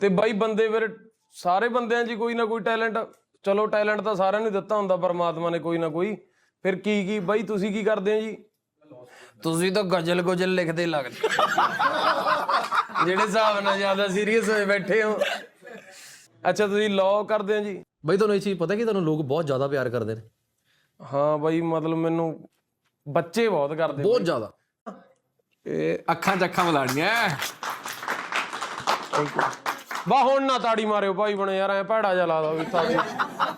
ਤੇ ਬਾਈ ਬੰਦੇ ਫਿਰ ਸਾਰੇ ਬੰਦਿਆਂ 'ਚ ਕੋਈ ਨਾ ਕੋਈ ਟੈਲੈਂਟ। ਚਲੋ ਟੈਲੈਂਟ ਤਾਂ ਸਾਰਿਆਂ ਨੂੰ ਦਿੱਤਾ ਹੁੰਦਾ ਪਰਮਾਤਮਾ ਨੇ ਕੋਈ ਨਾ ਕੋਈ। ਫਿਰ ਕੀ ਕੀ? ਬਾਈ ਤੁਸੀਂ ਕੀ ਕਰਦੇ ਹੋ ਜੀ? ਤੁਸੀਂ ਤਾਂ ਗਜ਼ਲ ਗੁਜਲ ਲਿਖਦੇ ਲੱਗਦੇ ਜਿਹੜੇ ਹਿਸਾਬ ਨਾਲ ਜ਼ਿਆਦਾ ਸੀਰੀਅਸ ਹੋਏ ਬੈਠੇ ਹੋ। ਅੱਛਾ ਤੁਸੀਂ ਲਾਅ ਕਰਦੇ ਹੋ ਜੀ? ਬਈ ਤੁਹਾਨੂੰ ਇਹ ਚੀਜ਼ ਪਤਾ ਕਿ ਤੁਹਾਨੂੰ ਲੋਕ ਬਹੁਤ ਜ਼ਿਆਦਾ ਪਿਆਰ ਕਰਦੇ ਨੇ? ਹਾਂ ਬਾਈ ਮਤਲਬ ਮੈਨੂੰ ਬੱਚੇ ਬਹੁਤ ਕਰਦੇ ਬਹੁਤ ਜ਼ਿਆਦਾ। ਇਹ ਅੱਖਾਂ 'ਚ ਅੱਖਾਂ ਮਿਲਾਣੀਆਂ। ਬਾ ਹੁਣ ਨਾ ਤਾੜੀ ਮਾਰਿਓ ਭਾਈ ਬਣੇ ਯਾਰ ਐ ਭੈੜਾ ਜਿਹਾ ਲਾ ਦੋ ਵੀ ਤਾੜੀ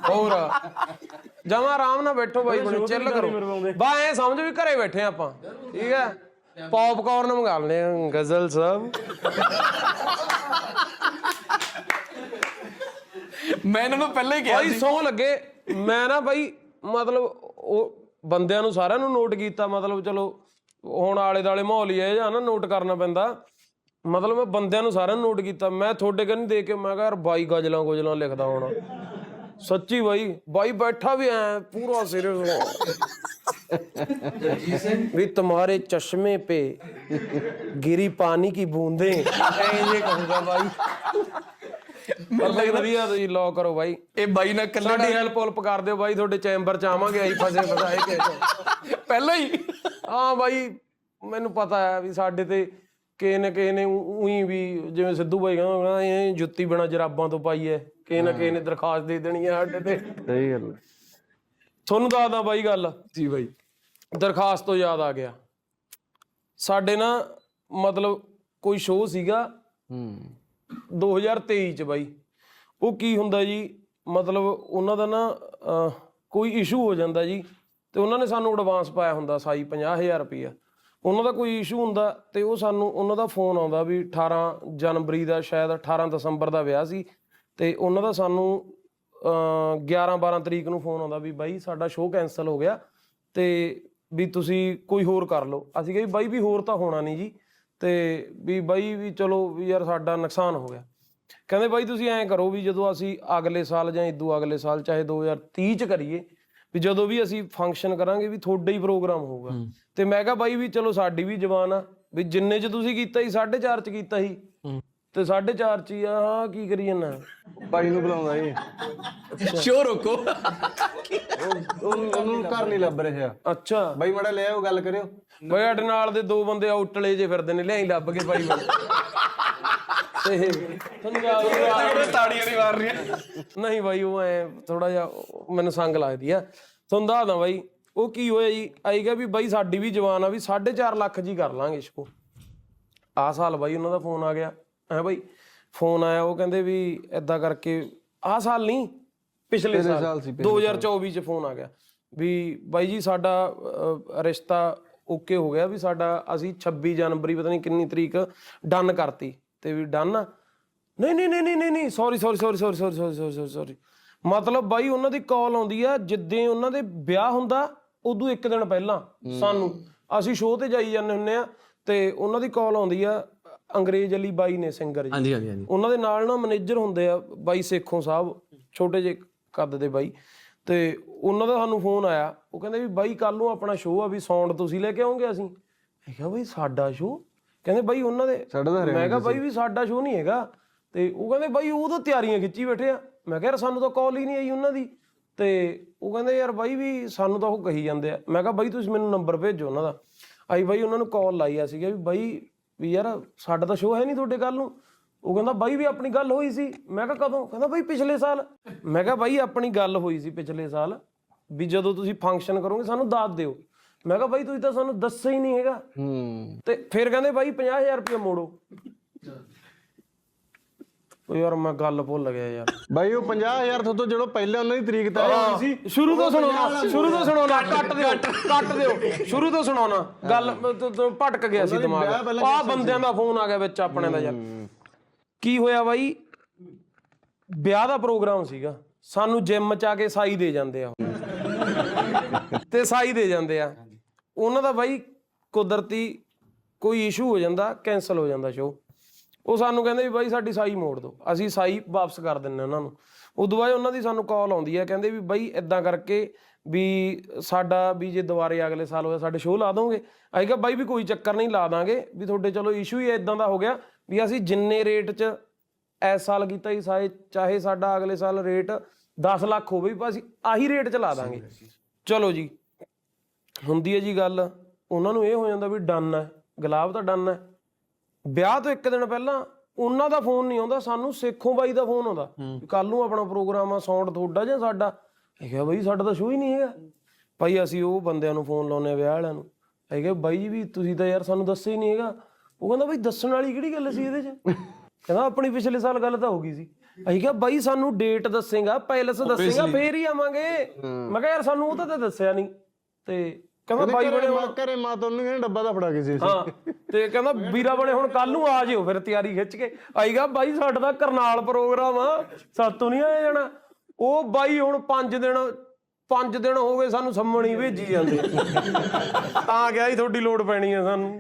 ਹੋਰ। ਜਮਾ ਆਰਾਮ ਨਾਲ ਬੈਠੋ ਭਾਈ ਬਣੇ ਚਿੱਲ ਕਰੋ। ਬਾ ਐ ਸਮਝ ਵੀ ਘਰੇ ਬੈਠੇ ਆਪਾਂ। ਠੀਕ ਹੈ? ਪੌਪਕਾਰਨ ਮੰਗਾ ਲੈਣੇ ਆ ਗਜ਼ਲ ਸਾਹਿਬ। ਮੈਂ ਇਹਨਾਂ ਨੂੰ ਪਹਿਲਾਂ ਹੀ ਭਾਈ ਸੌ। ਲੱਗੇ। ਮੈਂ ਨਾ ਭਾਈ ਮਤਲਬ ਉਹ ਬੰਦਿਆਂ ਨੂੰ ਸਾਰਿਆਂ ਨੂੰ ਨੋਟ ਕੀਤਾ ਮਤਲਬ ਚਲੋ ਹੁਣ ਆਲੇ ਦਾਲੇ ਮਾਹੌਲ ਹੀ ਇਹ ਜਾਂ ਨਾ ਨੋਟ ਕਰਨਾ ਪੈਂਦਾ। ਮਤਲਬ ਮੈਂ ਬੰਦਿਆਂ ਨੂੰ ਸਾਰਿਆਂ ਨੂੰ ਨੋਟ ਕੀਤਾ। ਮੈਂ ਤੁਹਾਡੇ ਕੰਨ ਦੇਖ ਕੇ ਮੈਂ ਕਿਹਾ ਯਾਰ ਬਾਈ ਗਜਲਾਂ ਗੋਜਲਾਂ ਲਿਖਦਾ ਹੋਣਾ। ਸੱਚੀ ਬਾਈ ਬਾਈ ਬੈਠਾ ਵੀ ਐ ਪੂਰਾ ਸੀਰੀਅਸ ਹੋ ਜਗਜੀਤ ਵੀ ਤੁਹਾਰੇ ਚਸ਼ਮੇ ਪੇ ਗਿਰੀ ਪਾਣੀ ਕੀ ਬੂੰਦੇ। ਐਂ ਜੇ ਕਹੂੰਗਾ ਬਾਈ। ਮੈਨੂੰ ਲੱਗਦਾ ਵਧੀਆ ਤੁਸੀਂ ਲੋ ਕਰੋ ਬਾਈ। ਇਹ ਬਾਈ ਨਾਲ ਕੱਲੇ ਸਾਡੀ ਹੈਲਪ ਹਲਪ ਕਰ ਦਿਓ ਬਾਈ ਤੁਹਾਡੇ ਚੈਂਬਰ ਚ ਆਵਾਂਗੇ ਆਈ ਫਸੇ ਫਸਾਏ ਕੇ ਪਹਿਲਾਂ ਹੀ। ਹਾਂ ਬਾਈ ਮੈਨੂੰ ਪਤਾ ਹੈ ਵੀ ਸਾਡੇ ਤੇ ਕਿਸੇ ਨਾ ਕਿਸੇ ਨੇ ਉਹੀ ਵੀ ਜਿਵੇਂ ਸਿੱਧੂ ਬਾਈ ਕਹਿੰਦਾ ਇਹ ਜੁੱਤੀ ਬਿਨਾ ਜਰਾਬਾਂ ਤੋਂ ਪਾਈ ਹੈ ਕਿਸੇ ਨਾ ਕਿਸੇ ਨੇ ਦਰਖਾਸਤ ਦੇ ਦੇਣੀ ਹੈ ਸਾਡੇ ਤੇ। ਸਹੀ ਗੱਲ ਤੁਹਾਨੂੰ ਦੱਸਦਾ ਬਾਈ ਗੱਲ। ਜੀ ਬਾਈ। ਦਰਖਾਸਤ ਤੋਂ ਯਾਦ ਆ ਗਿਆ। ਸਾਡੇ ਨਾ ਮਤਲਬ ਕੋਈ ਸ਼ੋਅ ਸੀਗਾ ਹੂੰ। 2023 ਚ ਬਾਈ। ਉਹ ਕੀ ਹੁੰਦਾ ਜੀ? ਮਤਲਬ ਉਹਨਾਂ ਦਾ ਨਾ ਕੋਈ ਇਸ਼ੂ ਹੋ ਜਾਂਦਾ ਜੀ ਤੇ ਉਹਨਾਂ ਨੇ ਸਾਨੂੰ ਐਡਵਾਂਸ ਪਾਇਆ ਹੁੰਦਾ ਸਾਈ 50000 ਰੁਪਈਆ। ਉਹਨਾਂ ਦਾ ਕੋਈ ਇਸ਼ੂ ਹੁੰਦਾ ਤੇ ਉਹ ਸਾਨੂੰ ਉਹਨਾਂ ਦਾ ਫੋਨ ਆਉਂਦਾ ਵੀ 18 ਜਨਵਰੀ ਦਾ ਸ਼ਾਇਦ 18 ਦਸੰਬਰ ਦਾ ਵਿਆਹ ਸੀ ਤੇ ਉਹਨਾਂ ਦਾ ਸਾਨੂੰ ਅਹ, 11 12 ਤਰੀਕ ਨੂੰ ਫੋਨ ਆਉਂਦਾ ਵੀ ਬਾਈ ਸਾਡਾ ਸ਼ੋਅ ਕੈਨਸਲ ਹੋ ਗਿਆ ਤੇ ਵੀ ਤੁਸੀਂ ਕੋਈ ਹੋਰ ਕਰ ਲਓ। ਅਸੀਂ ਕਿਹਾ ਬਾਈ ਵੀ ਹੋਰ ਤਾਂ ਹੋਣਾ ਨਹੀਂ ਜੀ ਤੇ ਵੀ ਬਾਈ ਵੀ ਚਲੋ ਵੀ ਯਾਰ ਸਾਡਾ ਨੁਕਸਾਨ ਹੋ ਗਿਆ। ਕਹਿੰਦੇ ਬਾਈ ਤੁਸੀਂ ਐਂ ਕਰੋ ਵੀ ਜਦੋਂ ਅਸੀਂ ਅਗਲੇ ਸਾਲ ਜਾਂ ਇਦੋਂ ਅਗਲੇ ਸਾਲ ਚਾਹੇ 2030 ਚ ਕਰੀਏ ਵੀ ਜਦੋਂ ਵੀ ਅਸੀਂ ਫੰਕਸ਼ਨ ਕਰਾਂਗੇ ਵੀ ਤੁਹਾਡਾ ਹੀ ਪ੍ਰੋਗਰਾਮ ਹੋਊਗਾ। ਤੇ ਮੈਂ ਕਿਹਾ ਬਾਈ ਵੀ ਚਲੋ ਸਾਡੀ ਵੀ ਜਵਾਨ ਆ ਵੀ ਜਿੰਨੇ ਚ ਤੁਸੀਂ ਕੀਤਾ ਸੀ 4.5 ਚ ਕੀਤਾ ਸੀ। ਤੇ 4.5 ਚ ਹੀ ਆ ਹਾਂ ਕੀ ਕਰੀ ਜਾਂਦਾ? ਭਾਈ ਨੂੰ ਬੁਲਾਉਂਦਾ ਜੀ ਸ਼ੋ ਰੋਕੋ। ਉਹ ਉਹਨੂੰ ਘਰ ਨਹੀਂ ਲੱਭ ਰਿਹਾ। ਅੱਛਾ। ਬਾਈ ਮੜਾ ਲੈ ਆਓ ਗੱਲ ਕਰਿਓ। ਬਈ ਸਾਡੇ ਨਾਲ ਦੇ ਦੋ ਬੰਦੇ ਆਊਟਲੇ ਜੇ ਫਿਰਦੇ ਨੇ ਲਿਆਈ ਲੱਭ ਕੇ ਬਣ ਤੇ ਤੁਹਾਨੂੰ ਯਾਦ ਹੀ ਆ- ਤਾੜੀਆਂ ਨਹੀਂ ਮਾਰ ਰਹੀਆਂ। ਨਹੀਂ ਬਾਈ ਉਹ ਐ ਥੋੜਾ ਜਿਹਾ ਮੈਨੂੰ ਸੰਗ ਲੱਗਦੀ ਆ। ਤੁਹਾਨੂੰ ਦੱਸਦਾ ਬਾਈ ਉਹ ਕੀ ਹੋਇਆ ਜੀ? ਆਈ ਗਿਆ ਵੀ ਬਾਈ ਸਾਡੀ ਵੀ ਜਵਾਨ ਆ ਵੀ 4.5 ਲੱਖ ਜੀ ਕਰ ਲਾਂਗੇ ਇਸਕੋ। ਆ ਸਾਲ ਬਾਈ ਉਹਨਾਂ ਦਾ ਫੋਨ ਆ ਗਿਆ। ਹੈ ਬਾਈ ਫੋਨ ਆਇਆ ਉਹ ਕਹਿੰਦੇ ਵੀ ਏਦਾਂ ਕਰਕੇ ਆ ਸਾਲ ਨਹੀਂ ਪਿਛਲੇ ਸਾਲ ਸਾਲ ਸੀ, 2024 ਚ ਫੋਨ ਆ ਗਿਆ। ਵੀ ਬਾਈ ਜੀ ਸਾਡਾ ਰਿਸ਼ਤਾ ਓਕੇ ਹੋ ਗਿਆ ਵੀ ਸਾਡਾ ਅਸੀਂ 26 ਜਨਵਰੀ ਪਤਾ ਨਹੀਂ ਕਿੰਨੀ ਤਰੀਕ ਡਨ ਕਰਤੀ। ਤੇ ਵੀ ਡਨ ਆ ਨਹੀਂ ਨਹੀਂ ਨਹੀਂ ਨਹੀਂ ਨਹੀਂ sorry sorry sorry sorry sorry sorry sorry sorry ਮਤਲਬ ਬਾਈ ਉਹਨਾਂ ਦੀ ਕਾਲ ਆਉਂਦੀ ਆ ਜਿੱਦੇ ਉਹਨਾਂ ਦੇ ਵਿਆਹ ਹੁੰਦਾ ਉਦੋਂ ਇੱਕ ਦਿਨ ਪਹਿਲਾਂ ਸਾਨੂੰ। ਅਸੀਂ ਸ਼ੋਅ ਤੇ ਜਾਈ ਜਾਂਦੇ ਹੁੰਨੇ ਆ ਤੇ ਉਹਨਾਂ ਦੀ ਕਾਲ ਆਉਂਦੀ ਆ ਅੰਗਰੇਜ਼ ਅਲੀ ਬਾਈ ਨੇ ਸਿੰਗਰ ਜੀ। ਹਾਂਜੀ ਹਾਂਜੀ ਹਾਂਜੀ। ਉਹਨਾਂ ਦੇ ਨਾਲ ਨਾ ਮੈਨੇਜਰ ਹੁੰਦੇ ਆ ਬਾਈ ਸੇਖੋਂ ਸਾਹਿਬ ਛੋਟੇ ਜਿਹੇ ਕੱਦ ਦੇ ਬਾਈ। ਤੇ ਉਹਨਾਂ ਦਾ ਸਾਨੂੰ ਫੋਨ ਆਇਆ ਉਹ ਕਹਿੰਦੇ ਵੀ ਬਾਈ ਕੱਲ ਨੂੰ ਆਪਣਾ ਸ਼ੋਅ ਆ ਵੀ ਸਾਊਂਡ ਤੁਸੀਂ ਲੈ ਕੇ ਆਓਗੇ ਅਸੀਂ? ਮੈਂ ਕਿਹਾ ਬਾਈ ਸਾਡਾ ਸ਼ੋਅ ਕਹਿੰਦੇ ਬਾਈ ਉਹਨਾਂ ਦੇ ਸਾਡਾ ਤਾਂ ਮੈਂ ਕਿਹਾ ਬਾਈ ਵੀ ਸਾਡਾ ਸ਼ੋਅ ਨਹੀਂ ਹੈਗਾ। ਤੇ ਉਹ ਕਹਿੰਦੇ ਬਾਈ ਉਹ ਤਾਂ ਤਿਆਰੀਆਂ ਖਿੱਚੀ ਬੈਠੇ ਆ। ਮੈਂ ਕਿਹਾ ਯਾਰ ਸਾਨੂੰ ਤਾਂ ਕਾਲ ਹੀ ਨਹੀਂ ਆਈ ਉਹਨਾਂ ਦੀ। ਤੇ ਉਹ ਕਹਿੰਦੇ ਯਾਰ ਬਾਈ ਵੀ ਸਾਨੂੰ ਤਾਂ ਉਹ ਕਹੀ ਜਾਂਦੇ ਆ। ਮੈਂ ਕਿਹਾ ਬਾਈ ਤੁਸੀਂ ਮੈਨੂੰ ਨੰਬਰ ਭੇਜੋ ਉਹਨਾਂ ਦਾ। ਆਈ ਬਾਈ ਉਹਨਾਂ ਨੂੰ ਕਾਲ ਲਾਈ ਆ ਸੀਗਾ ਵੀ ਬਾਈ ਵੀ ਯਾਰ ਸਾਡਾ ਤਾਂ ਸ਼ੋਅ ਹੈ ਨਹੀਂ ਤੁਹਾਡੇ ਕੱਲ ਨੂੰ। ਉਹ ਕਹਿੰਦਾ ਬਾਈ ਵੀ ਆਪਣੀ ਗੱਲ ਹੋਈ ਸੀ। ਮੈਂ ਕਿਹਾ ਕਦੋਂ? ਕਹਿੰਦਾ ਬਾਈ ਪਿਛਲੇ ਸਾਲ। ਮੈਂ ਕਿਹਾ ਬਾਈ ਆਪਣੀ ਗੱਲ ਹੋਈ ਸੀ ਪਿਛਲੇ ਸਾਲ ਵੀ ਜਦੋਂ ਤੁਸੀਂ ਫੰਕਸ਼ਨ ਕਰੋਗੇ ਸਾਨੂੰ ਦੱਸ ਦਿਓ। ਮੈਂ ਕਿਹਾ ਬਾਈ ਤੁਸੀਂ ਤਾਂ ਸਾਨੂੰ ਦੱਸਿਆ ਹੀ ਨਹੀਂ ਹੈਗਾ। ਹੂੰ। ਤੇ ਫਿਰ ਕਹਿੰਦੇ ਬਾਈ 50000 ਰੁਪਏ ਮੋੜੋ। ਉਹ ਯਾਰ ਮੈਂ ਗੱਲ ਭੁੱਲ ਗਿਆ ਯਾਰ। ਬਾਈ ਉਹ 50000 ਤੋਂ ਜਦੋਂ ਪਹਿਲੇ ਉਹਨਾਂ ਦੀ ਤਰੀਕ ਤੈਅ ਹੋਈ ਸੀ ਸ਼ੁਰੂ ਤੋਂ ਸੁਣਾਉਣਾ ਸ਼ੁਰੂ ਤੋਂ ਸੁਣਾਉਣਾ ਕੱਟ ਦਿਓ ਕੱਟ ਦਿਓ। ਸ਼ੁਰੂ ਤੋਂ ਸੁਣਾਉਣਾ ਗੱਲ ਭਟਕ ਗਿਆ ਸੀ ਦਿਮਾਗ। ਆ ਬੰਦਿਆਂ ਦਾ ਫੋਨ ਆ ਗਿਆ ਵਿੱਚ ਆਪਣੇ ਦਾ ਯਾਰ। ਕੀ ਹੋਇਆ ਬਾਈ? ਵਿਆਹ ਦਾ ਪ੍ਰੋਗਰਾਮ ਸੀਗਾ। ਸਾਨੂੰ ਜਿਮ ਚ ਆ ਕੇ ਸਾਈ ਦੇ ਜਾਂਦੇ ਆ। ਤੇ ਸਾਈ ਦੇ ਜਾਂਦੇ ਆ। ਉਹਨਾਂ ਦਾ ਬਾਈ ਕੁਦਰਤੀ ਕੋਈ ਇਸ਼ੂ ਹੋ ਜਾਂਦਾ ਕੈਨਸਲ ਹੋ ਜਾਂਦਾ ਸ਼ੋਅ ਉਹ ਸਾਨੂੰ ਕਹਿੰਦੇ ਵੀ ਬਾਈ ਸਾਡੀ ਸਾਈ ਮੋੜ ਦਿਓ ਅਸੀਂ ਸਾਈ ਵਾਪਸ ਕਰ ਦਿੰਨੇ ਉਹਨਾਂ ਨੂੰ। ਉਦੋਂ ਬਾਅਦ ਉਹਨਾਂ ਦੀ ਸਾਨੂੰ ਕਾਲ ਆਉਂਦੀ ਹੈ ਕਹਿੰਦੇ ਵੀ ਬਾਈ ਇਦਾਂ ਕਰਕੇ ਵੀ ਸਾਡਾ ਵੀ ਜੇ ਦੁਬਾਰੇ ਅਗਲੇ ਸਾਲ ਹੋਇਆ ਸਾਡੇ ਸ਼ੋਅ ਲਾ ਦੋਗੇ। ਅਸੀਂ ਕਿਹਾ ਬਾਈ ਵੀ ਕੋਈ ਚੱਕਰ ਨਹੀਂ ਲਾ ਦਾਂਗੇ। ਵੀ ਤੁਹਾਡੇ ਚਲੋ ਇਸ਼ੂ ਹੀ ਇਦਾਂ ਦਾ ਹੋ ਗਿਆ ਵੀ ਅਸੀਂ ਜਿੰਨੇ ਰੇਟ 'ਚ ਇਸ ਸਾਲ ਕੀਤਾ ਜੀ ਸਾਏ ਚਾਹੇ ਸਾਡਾ ਅਗਲੇ ਸਾਲ ਰੇਟ 10 ਲੱਖ ਹੋਵੇ ਵੀ ਅਸੀਂ ਆਹੀ ਰੇਟ ਚ ਲਾ ਦਾਂਗੇ। ਚਲੋ ਜੀ। ਹੁੰਦੀ ਹੈ ਜੀ ਗੱਲ ਉਹਨਾਂ ਨੂੰ ਇਹ ਹੋ ਜਾਂਦਾ ਵੀ ਡਨ ਹੈ ਗੁਲਾਬ ਤਾਂ ਡਨ ਹੈ। ਵਿਆਹ ਤੋਂ ਇੱਕ ਦਿਨ ਪਹਿਲਾਂ ਉਹਨਾਂ ਦਾ ਫੋਨ ਨਹੀਂ ਆਉਂਦਾ ਸਾਨੂੰ ਸੇਖੋਂ ਬਾਈ ਦਾ ਫੋਨ ਆਉਂਦਾ ਕੱਲ ਨੂੰ ਆਪਣਾ ਪ੍ਰੋਗਰਾਮ ਆ ਸਾਊਂਡ ਤੁਹਾਡਾ ਜਾਂ ਸਾਡਾ? ਮੈਂ ਕਿਹਾ ਬਾਈ ਸਾਡਾ ਤਾਂ ਸ਼ੋ ਹੀ ਨਹੀਂ ਹੈਗਾ। ਭਾਈ ਅਸੀਂ ਉਹ ਬੰਦਿਆਂ ਨੂੰ ਫੋਨ ਲਾਉਨੇ ਵਿਆਹ ਵਾਲਿਆਂ ਨੂੰ। ਅਸੀਂ ਕਿਹਾ ਬਾਈ ਜੀ ਵੀ ਤੁਸੀਂ ਤਾਂ ਯਾਰ ਸਾਨੂੰ ਦੱਸਿਆ ਹੀ ਨਹੀਂ ਹੈਗਾ। ਉਹ ਕਹਿੰਦਾ ਬਾਈ ਦੱਸਣ ਵਾਲੀ ਕਿਹੜੀ ਗੱਲ ਸੀ ਇਹਦੇ 'ਚ? ਕਹਿੰਦਾ ਆਪਣੀ ਪਿਛਲੇ ਸਾਲ ਗੱਲ ਤਾਂ ਹੋ ਗਈ ਸੀ। ਅਸੀਂ ਕਿਹਾ ਬਾਈ ਸਾਨੂੰ ਡੇਟ ਦੱਸੇਗਾ ਪੈਲਸ ਦੱਸੇਗਾ ਫੇਰ ਹੀ ਆਵਾਂਗੇ। ਮੈਂ ਕਿਹਾ ਯਾਰ ਸਾਨੂੰ ਉਹ ਤਾਂ ਦੱਸਿਆ ਨਹੀਂ। ਤੇ ਕਹਿੰਦਾ ਬਾਈ ਬਣੇ ਮਾਂ ਘਰੇ ਮਾਂ ਤੁਹਾਨੂੰ ਕਹਿੰਦੇ ਡੱਬਾ ਤਾਂ ਫੜਾ ਕੇ ਸੀ ਹਾਂ ਤੇ ਕਹਿੰਦਾ ਵੀਰਾ ਬਣੇ ਹੁਣ ਕੱਲ ਨੂੰ ਆ ਜਿਓ ਫਿਰ ਤਿਆਰੀ ਖਿੱਚ ਕੇ। ਆਈਗਾ ਬਾਈ ਸਾਡਾ ਤਾਂ ਕਰਨਾਲ ਪ੍ਰੋਗਰਾਮ ਆ ਸਾਤੋਂ ਨਹੀਂ ਆਇਆ ਜਾਣਾ। ਉਹ ਬਾਈ ਹੁਣ 5 ਦਿਨ 5 ਦਿਨ ਹੋ ਗਏ ਸਾਨੂੰ ਸੰਮਣੀ ਭੇਜੀ ਜਾਂਦੇ। ਤਾਂ ਗਿਆ ਜੀ ਤੁਹਾਡੀ ਲੋੜ ਪੈਣੀ ਆ ਸਾਨੂੰ।